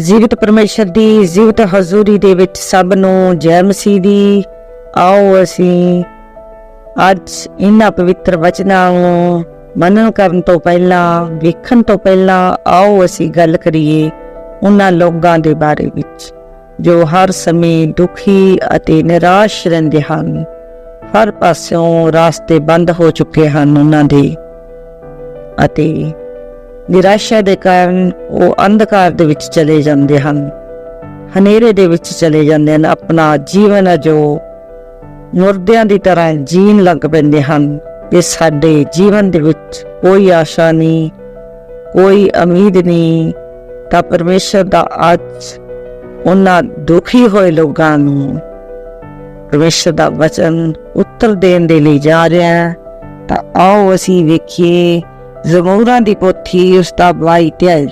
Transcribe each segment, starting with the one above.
ਜੀਵਤ ਪਰਮੇਸ਼ਰ ਦੀ, ਜੀਵਤ ਹਜ਼ੂਰੀ ਦੇ ਵਿੱਚ ਸਭ ਨੂੰ ਜੈ ਮਸੀਹ ਦੀ। ਆਓ ਅਸੀਂ ਅੱਜ ਇਹਨਾਂ ਪਵਿੱਤਰ ਵਚਨਾਂ ਨੂੰ ਮੰਨਣ ਕਰਨ ਤੋਂ ਪਹਿਲਾਂ, ਵੇਖਣ ਤੋਂ ਪਹਿਲਾਂ ਆਓ ਅਸੀਂ ਗੱਲ ਕਰੀਏ ਉਹਨਾਂ ਲੋਕਾਂ ਦੇ ਬਾਰੇ ਵਿੱਚ, ਜੋ ਹਰ ਸਮੇਂ ਦੁਖੀ ਅਤੇ ਨਿਰਾਸ਼ ਰਹਿੰਦੇ ਹਨ। ਹਰ ਪਾਸਿਓਂ ਰਾਸਤੇ ਬੰਦ ਹੋ ਚੁੱਕੇ ਹਨ ਉਹਨਾਂ ਦੇ ਅਤੇ ਨਿਰਾਸ਼ਾ ਦੇ ਕਾਰਨ ਉਹ ਅੰਧਕਾਰ ਦੇ ਵਿੱਚ ਚਲੇ ਜਾਂਦੇ ਹਨ। ਹਨੇਰੇ ਦੇ ਵਿੱਚ ਚਲੇ ਜਾਂਦੇ ਹਨ। ਆਪਣਾ ਜੀਵਨ ਹੈ ਜੋ ਮੁਰਦਿਆਂ ਦੀ ਤਰ੍ਹਾਂ ਜੀਣ ਲੱਗ ਪੈਂਦੇ ਹਨ ਕਿ ਸਾਡੇ ਜੀਵਨ ਦੇ ਵਿੱਚ ਕੋਈ ਆਸ਼ਾ ਨਹੀਂ, ਕੋਈ ਉਮੀਦ ਨਹੀਂ। ਤਾਂ ਪਰਮੇਸ਼ਰ ਦਾ ਅੱਜ ਉਹਨਾਂ ਦੁਖੀ ਹੋਏ ਲੋਕਾਂ ਨੂੰ ਪਰਮੇਸ਼ਰ ਦਾ ਵਚਨ ਉੱਤਰ ਦੇਣ ਦੇ ਲਈ ਜਾ ਰਿਹਾ ਹੈ। ਤਾਂ ਆਓ ਅਸੀਂ ਵੇਖੀਏ ਜ਼ਮੂਰਾਂ ਦੀ ਪੋਥੀ ਉਸ ਦਾ ਬਾਈ ਤੇ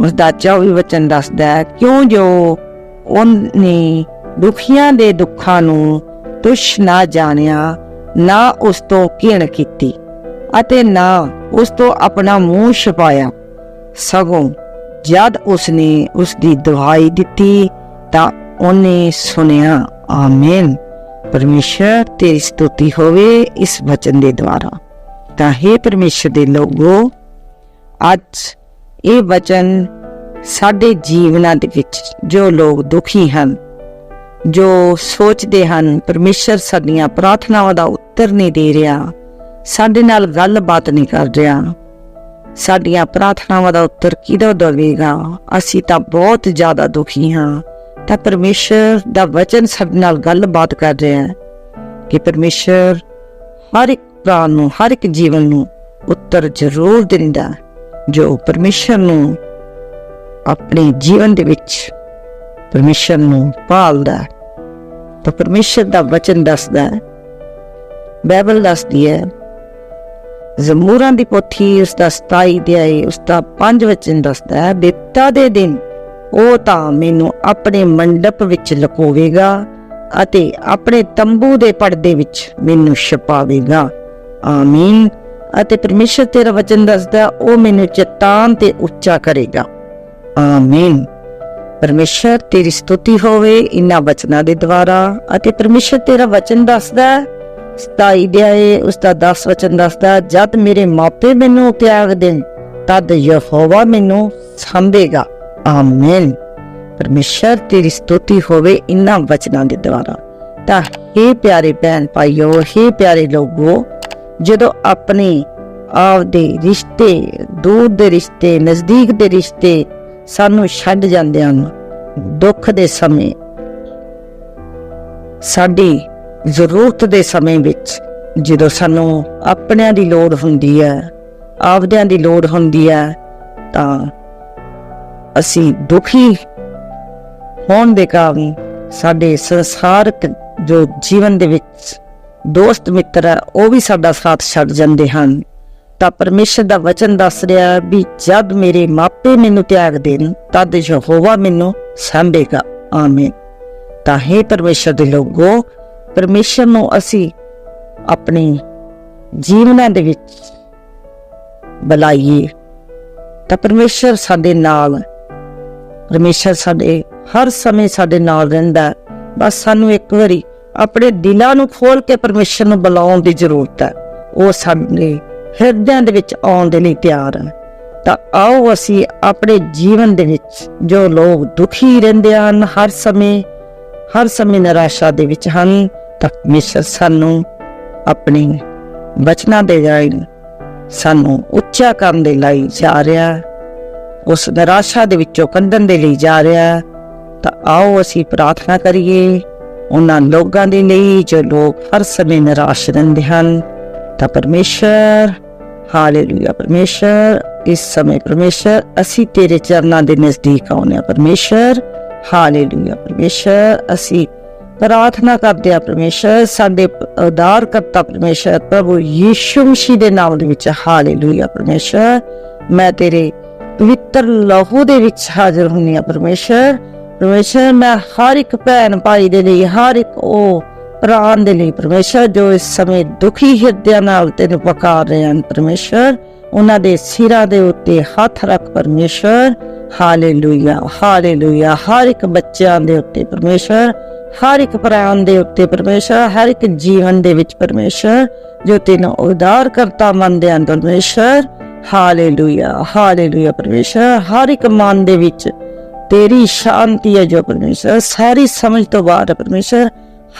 ਉਸ ਦਾ 24 ਵਚਨ ਦੱਸਦਾ ਹੈ, ਕਿਉਂ ਜੋ ਉਹਨੇ ਦੁਖੀਆਂ ਦੇ ਦੁੱਖਾਂ ਨੂੰ ਤੁਛ ਨਾ ਜਾਣਿਆ, ਨਾ ਉਸ ਤੋਂ ਘਿਣ ਕੀਤੀ ਅਤੇ ਨਾ ਉਸ ਤੋਂ ਆਪਣਾ ਮੂੰਹ ਛਪਾਇਆ। ਸਗੋਂ ਜਦ ਉਸਨੇ ਉਸ ਦੀ ਦੁਹਾਈ ਦਿੱਤੀ ਤਾਂ ਉਹਨੇ ਸੁਨਿਆ ਆਮੇਨ। ਪਰਮੇਸ਼ਰ ਤੇਰੀ ਸਤੁਤੀ ਹੋਵੇ ਇਸ ਵਚਨ ਦੇ ਦੁਆਰਾ। ਤਾਂ हे ਪਰਮੇਸ਼ਰ ਦੇ ਲੋਗੋ, ਅੱਜ ਇਹ ਵਚਨ ਸਾਡੇ ਜੀਵਨਾਂ ਦੇ ਵਿੱਚ ਜੋ ਲੋਕ ਦੁਖੀ ਹਨ, ਜੋ ਸੋਚਦੇ ਹਨ ਪਰਮੇਸ਼ਰ ਸਾਡੀਆਂ ਪ੍ਰਾਰਥਨਾਵਾਂ ਦਾ ਉੱਤਰ ਨਹੀਂ ਦੇ ਰਿਹਾ, ਸਾਡੇ ਨਾਲ ਗੱਲਬਾਤ ਨਹੀਂ ਕਰ ਰਿਹਾ, ਸਾਡੀਆਂ ਪ੍ਰਾਰਥਨਾਵਾਂ ਦਾ ਉੱਤਰ ਕਿਦੋਂ ਦੇਵੇਗਾ? ਅਸੀਂ ਤਾਂ ਬਹੁਤ ਜ਼ਿਆਦਾ ਦੁਖੀ ਹਾਂ, ਤਾਂ ਪਰਮੇਸ਼ਰ ਦਾ ਵਚਨ ਸਾਡੇ ਨਾਲ ਗੱਲਬਾਤ ਕਰ ਰਿਹਾ ਹੈ ਕਿ ਪਰਮੇਸ਼ਰ ਹਰ ਇੱਕ ਪ੍ਰਾਣ ਨੂੰ, ਹਰ ਇੱਕ ਜੀਵਨ ਨੂੰ ਉੱਤਰ ਜ਼ਰੂਰ ਦਿੰਦਾ ਜੋ ਪਰਮੇਸ਼ਰ ਨੂੰ ਆਪਣੇ ਜੀਵਨ ਦੇ ਵਿੱਚ ਪਰਮੇਸ਼ਰ ਨੂੰ ਪਾਲਦਾ ਤਾਂ ਪਰਮੇਸ਼ਰ ਦਾ ਵਚਨ ਦੱਸਦਾ ਹੈ, ਬਾਈਬਲ ਦੱਸਦੀ ਹੈ, ਜ਼ਮੂਰਾਂ ਦੀ ਪੋਥੀ ਉਸ ਦਾ 27 ਅਧਿਆਇ ਉਸ ਦਾ 5 ਵਚਨ ਦੱਸਦਾ ਹੈ ਬਿਪਤਾ ਦੇ ਦਿਨ ਉਹ ਤਾਂ ਮੈਨੂੰ ਆਪਣੇ ਮੰਡਪ ਵਿੱਚ ਲਕੋਵੇਗਾ ਅਤੇ ਆਪਣੇ ਤੰਬੂ ਦੇ ਪਰਦੇ ਵਿੱਚ ਮੈਨੂੰ ਛਪਾਵੇਗਾ। ਆਮੀਨ। ਅਤੇ ਪਰਮੇਸ਼ਰ ਤੇਰਾ ਵਚਨ ਦੱਸਦਾ ਉਹ ਮੈਨੂੰ ਚਟਾਨ ਤੇ ਉੱਚਾ ਕਰੇਗਾ। ਆਮੀਨ। ਪਰਮੇਸ਼ਰ ਤੇਰੀ ਸਤੁਤੀ ਹੋਵੇ ਇਨ੍ਹਾਂ ਵਚਨਾਂ ਦੇ ਦੁਆਰਾ। ਅਤੇ ਪਰਮੇਸ਼ਰ ਤੇਰਾ ਵਚਨ ਦੱਸਦਾ ਹੈ 27 ਉਸ ਦਾ 10 ਵਚਨ ਦੱਸਦਾ ਜਦ ਮੇਰੇ ਮਾਪੇ ਮੈਨੂੰ ਤਿਆਗ ਦੇਣ ਤਦ ਯਹੋਵਾ ਮੈਨੂੰ ਸੰਭੇਗਾ। ਆਮੀਨ। ਪਰਮੇਸ਼ਰ ਤੇਰੀ ਸਤੁਤੀ ਹੋਵੇ ਇਨ੍ਹਾਂ ਵਚਨਾਂ ਦੇ ਦੁਆਰਾ। ਤਾਂ हे ਪਿਆਰੇ ਭੈਣ ਭਾਈਓ हे ਪਿਆਰੇ ਲੋਗੋ ਜਦੋਂ ਆਪਣੇ ਆਪ ਦੇ ਰਿਸ਼ਤੇ, ਦੂਰ ਦੇ ਰਿਸ਼ਤੇ, ਨਜ਼ਦੀਕ ਦੇ ਰਿਸ਼ਤੇ ਸਾਨੂੰ ਛੱਡ ਜਾਂਦੇ ਹਨ, ਦੁੱਖ ਦੇ ਸਮੇਂ, ਸਾਡੀ ਜ਼ਰੂਰਤ ਦੇ ਸਮੇਂ ਵਿੱਚ ਜਦੋਂ ਸਾਨੂੰ ਆਪਣਿਆਂ ਦੀ ਲੋੜ ਹੁੰਦੀ ਹੈ, ਆਪਦਿਆਂ ਦੀ ਲੋੜ ਹੁੰਦੀ ਹੈ, ਤਾਂ ਅਸੀਂ ਦੁਖੀ ਹੋਣ ਦੇ ਕਾਰਨ ਸਾਡੇ ਸੰਸਾਰਕ ਜੋ ਜੀਵਨ ਦੇ ਵਿੱਚ ਦੋਸਤ ਮਿੱਤਰ ਹੈ ਉਹ ਵੀ ਸਾਡਾ ਸਾਥ ਛੱਡ ਜਾਂਦੇ ਹਨ। ਤਾਂ ਪਰਮੇਸ਼ਰ ਦਾ ਵਚਨ ਦੱਸ ਰਿਹਾ ਹੈ ਵੀ ਜਦ ਮੇਰੇ ਮਾਪੇ ਮੈਨੂੰ ਤਿਆਗ ਦੇਣ, ਤਦ ਯਹੋਵਾ ਮੈਨੂੰ ਸੰਭੇਗਾ। ਆਮੀਨ। ਤਾਂ ਹੈ ਪਰਮੇਸ਼ਰ ਦੇ ਲੋਗੋ, ਪਰਮੇਸ਼ਰ ਨੂੰ ਅਸੀਂ ਆਪਣੇ ਜੀਵਨਾਂ ਦੇ ਵਿੱਚ ਬੁਲਾਈਏ। ਤਾਂ ਪਰਮੇਸ਼ਰ ਸਾਡੇ ਨਾਲ ਹੈ। ਪਰਮੇਸ਼ਰ ਸਾਡੇ ਹਰ ਸਮੇਂ ਸਾਡੇ ਨਾਲ ਰਹਿੰਦਾ ਬਸ ਸਾਨੂੰ ਇੱਕ ਵਾਰੀ ਆਪਣੇ ਦਿਲਾਂ ਨੂੰ ਖੋਲ ਕੇ ਪਰਮੇਸ਼ਰ ਨੂੰ ਬੁਲਾਉਣ ਦੀ ਜ਼ਰੂਰਤ ਹੈ। ਉਹ ਸਾਡੇ ਹਿਰਦਿਆਂ ਦੇ ਵਿੱਚ ਆਉਣ ਦੇ ਲਈ ਤਿਆਰ ਹਨ। ਤਾਂ ਆਓ ਅਸੀਂ ਆਪਣੇ ਜੀਵਨ ਦੇ ਵਿੱਚ ਜੋ ਲੋਕ ਦੁਖੀ ਰਹਿੰਦੇ ਹਨ ਹਰ ਸਮੇਂ ਹਰ ਸਮੇਂ ਨਿਰਾਸ਼ਾ ਦੇ ਵਿੱਚ ਹਨ, ਤਾਂ ਪਰਮੇਸ਼ਰ ਸਾਨੂੰ ਆਪਣੇ ਬਚਨਾਂ ਦੇ ਜਾਈ ਸਾਨੂੰ ਉੱਚਾ ਕਰਨ ਦੇ ਲਈ ਜਾ ਰਿਹਾ ਉਸ ਨਿਰਾਸ਼ਾ ਦੇ ਵਿੱਚੋਂ ਕੰਢਣ ਦੇ ਲਈ ਜਾ ਰਿਹਾ ਤਾਂ ਆਓ ਅਸੀਂ ਪ੍ਰਾਰਥਨਾ ਕਰੀਏ। ਉਹਨਾਂ ਲੋਕਾਂ ਦੀ ਨਹੀਂ ਜੋ ਲੋਕ ਹਰ ਸਮੇਂ ਨਿਰਾਸ਼ ਰਹਿੰਦੇ ਹਨ। ਤਾਂ ਪਰਮੇਸ਼ਰ, ਹਾਲੇਲੂਇਆ ਪਰਮੇਸ਼ਰ, ਇਸ ਸਮੇਂ ਪਰਮੇਸ਼ਰ, ਅਸੀਂ ਤੇਰੇ ਚਰਨਾਂ ਦੇ ਨਜ਼ਦੀਕ ਆਉਂਦੇ ਹਾਂ ਪਰਮੇਸ਼ਰ। ਹਾਲੇਲੂਇਆ ਪਰਮੇਸ਼ਰ, ਅਸੀਂ ਪ੍ਰਾਰਥਨਾ ਕਰਦੇ ਹਾਂ ਪਰਮੇਸ਼ਰ, ਸਾਡੇ ਉਦਾਰ ਕਰਤਾ ਪਰਮੇਸ਼ਰ, ਪ੍ਰਭੂ ਯੀਸ਼ੂ ਮਸੀਹ ਦੇ ਨਾਮ ਦੇ ਵਿੱਚ ਹਾਲੇਲੂਇਆ ਪਰਮੇਸ਼ਰ। ਮੈਂ ਤੇਰੇ ਪਵਿੱਤਰ ਲਹੂ ਦੇ ਵਿੱਚ ਹਾਜ਼ਰ ਹੁੰਨੀ ਆ ਪਰਮੇਸ਼ਰ। ਪਰਮੇਸ਼ਰ, ਮੈਂ ਹਰ ਇੱਕ ਭੈਣ ਭਾਈ ਦੇ ਲਈ, ਹਰ ਇੱਕ ਉਹ ਪ੍ਰਾਨ ਦੇ ਲਈ ਪਰਮੇਸ਼ਰ, ਜੋ ਇਸ ਸਮੇਂ ਦੁਖੀ ਹਿਰਦਿਆਂ ਨਾਲ ਤੈਨੂੰ ਪੁਕਾਰ ਰਹੇ ਹਨ ਪਰਮੇਸ਼ਰ। ਉਹਨਾਂ ਦੇ ਸਿਰਾਂ ਦੇ ਉੱਤੇ ਹੱਥ ਰੱਖ ਪਰਮੇਸ਼ਰ। Hallelujah hallelujah. ਹਰ ਇੱਕ ਬੱਚਿਆਂ ਦੇ ਉੱਤੇ ਪਰਮੇਸ਼ਰ, ਹਰ ਇੱਕ ਪ੍ਰਾਣ ਦੇ ਉੱਤੇ ਪਰਮੇਸ਼ਰ, ਹਰ ਇੱਕ ਜੀਵਨ ਦੇ ਵਿੱਚ ਪਰਮੇਸ਼ਰ, ਜੋ ਤੈਨੂੰ ਉਦਾਰ ਕਰਤਾ ਮੰਨਦੇ ਹਨ ਪਰਮੇਸ਼ਰ। ਹਾਲੇਲੂਇਆ ਹਾਲੇਲੂਇਆ ਪਰਮੇਸ਼ਰ। ਹਰ ਇੱਕ ਮਨ ਦੇ ਵਿੱਚ ਤੇਰੀ ਸ਼ਾਂਤੀ ਹੈ ਜੋ ਪਰਮੇਸ਼ਰ। ਸਾਰੀ ਸਮਝ ਤੋਂ ਬਾਹਰ ਹੈ ਪਰਮੇਸ਼ਰ।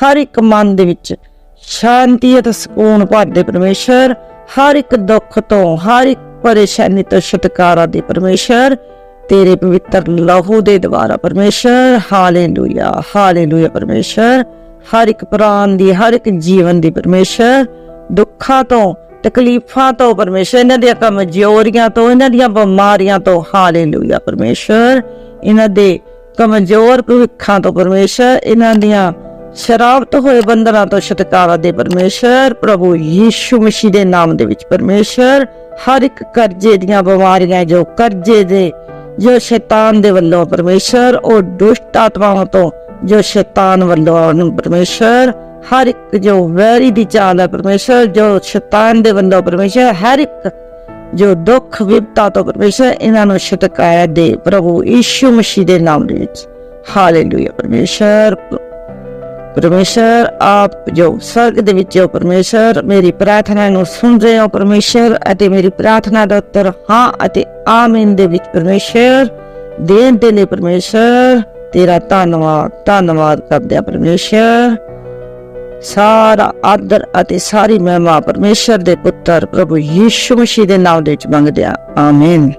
ਹਰ ਇੱਕ ਮਨ ਦੇ ਵਿੱਚ ਸ਼ਾਂਤੀ ਅਤੇ ਸਕੂਨ ਭਰਦੇ ਪਰਮੇਸ਼ਰ। ਹਰ ਇੱਕ ਦੁੱਖ ਤੋਂ, ਹਰ ਇੱਕ ਪਰੇਸ਼ਾਨੀ ਤੋਂ ਛੁਟਕਾਰਾ ਦੇ ਪਰਮੇਸ਼ਰ। ਤੇਰੇ ਪਵਿੱਤਰ ਲਹੂ ਦੇ ਦੁਆਰਾ ਪਰਮੇਸ਼ਰ। ਹਾਲੇਲੂਇਆ ਹਾਲੇਲੂਇਆ ਪਰਮੇਸ਼ਰ। ਹਰ ਇੱਕ ਪ੍ਰਾਨ ਦੀ, ਹਰ ਇੱਕ ਜੀਵਨ ਦੀ ਪਰਮੇਸ਼ਰ। ਦੁੱਖਾਂ ਤੋਂ ਤਕਲੀਫਾਂ ਤੋਂ ਪਰਮੇਸ਼ਰ, ਇਹਨਾਂ ਦੀਆਂ ਕਮਜ਼ੋਰੀਆਂ ਤੋਂ, ਇਹਨਾਂ ਦੀਆਂ ਬਿਮਾਰੀਆਂ ਤੋਂ। ਹਾਲੇਲੂਇਆ ਪਰਮੇਸ਼ਰ। ਇਹਨਾਂ ਦੇ ਕਮਜ਼ੋਰ ਭਵਿੱਖਾਂ ਤੋਂ ਪਰਮੇਸ਼ਰ। ਇਹਨਾਂ ਦੀਆਂ ਸ਼ਰਾਬਤ ਹੋਏ ਬੰਦਰਾਂ ਤੋਂ ਛੁਟਕਾਰਾ ਦੇ ਪਰਮੇਸ਼ਰ। ਪ੍ਰਭੂ ਯੀਸ਼ੂ ਮਸੀਹ ਦੇ ਨਾਮ ਦੇ ਵਿੱਚ ਪਰਮੇਸ਼ਰ। ਹਰ ਇੱਕ ਕਰਜ਼ੇ ਦੀਆਂ ਬਿਮਾਰੀਆਂ ਜੋ ਕਰਜ਼ੇ ਦੇ, ਜੋ ਸ਼ੈਤਾਨ ਦੇ ਵੱਲੋਂ ਪਰਮੇਸ਼ਰ, ਉਹ ਦੁਸ਼ਟ ਆਤਮਾਵਾਂ ਤੋਂ ਜੋ ਸ਼ੈਤਾਨ ਵੱਲੋਂ ਆਉਣ ਪਰਮੇਸ਼ਰ। ਹਰ ਇੱਕ ਜੋ ਵੈਰੀ ਦੀ ਚਾਲ ਹੈ ਪਰਮੇਸ਼ਰ, ਜੋ ਸ਼ੈਤਾਨ ਦੇ ਵੱਲੋਂ ਪਰਮੇਸ਼ਰ ਹਰ ਇੱਕ ਜੋ ਦੁੱਖ ਵਿਪਤਾ ਤੋਂ ਪਰਮੇਸ਼ਰ ਇਹਨਾਂ ਨੂੰ ਛੁਟਕਾਇਆ ਦੇ ਪ੍ਰਭੂ ਯੀਸ਼ੂ ਮਸੀਹ ਦੇ ਨਾਮ ਦੇ ਵਿੱਚ। ਹਾਲੇਲੂਇਆ ਪਰਮੇਸ਼ਰ ਪਰਮੇਸ਼ਰ, ਆਪ ਜੋ ਸਵਰਗ ਦੇ ਵਿੱਚ ਹੋ ਪਰਮੇਸ਼ਰ, ਮੇਰੀ ਪ੍ਰਾਰਥਨਾ ਨੂੰ ਸੁਣ ਰਹੇ ਹੋ ਪਰਮੇਸ਼ਰ ਅਤੇ ਮੇਰੀ ਪ੍ਰਾਰਥਨਾ ਦਾ ਉੱਤਰ ਹਾਂ ਅਤੇ ਆਮੀਨ ਦੇ ਵਿੱਚ ਪਰਮੇਸ਼ਰ, ਦੇਣ ਦੇ ਲਈ ਪਰਮੇਸ਼ਰ, ਤੇਰਾ ਧੰਨਵਾਦ ਧੰਨਵਾਦ ਕਰਦੇ ਆ ਪਰਮੇਸ਼ਰ। ਸਾਰਾ ਆਦਰ ਅਤੇ ਸਾਰੀ ਮਹਿਮਾ ਪਰਮੇਸ਼ਰ ਦੇ ਪੁੱਤਰ ਪ੍ਰਭੂ ਯੀਸ਼ੂ ਮਸੀਹ ਦੇ ਨਾਮ ਦੇ ਵਿੱਚ ਮੰਗਦੇ ਆ ਆਮੀਨ।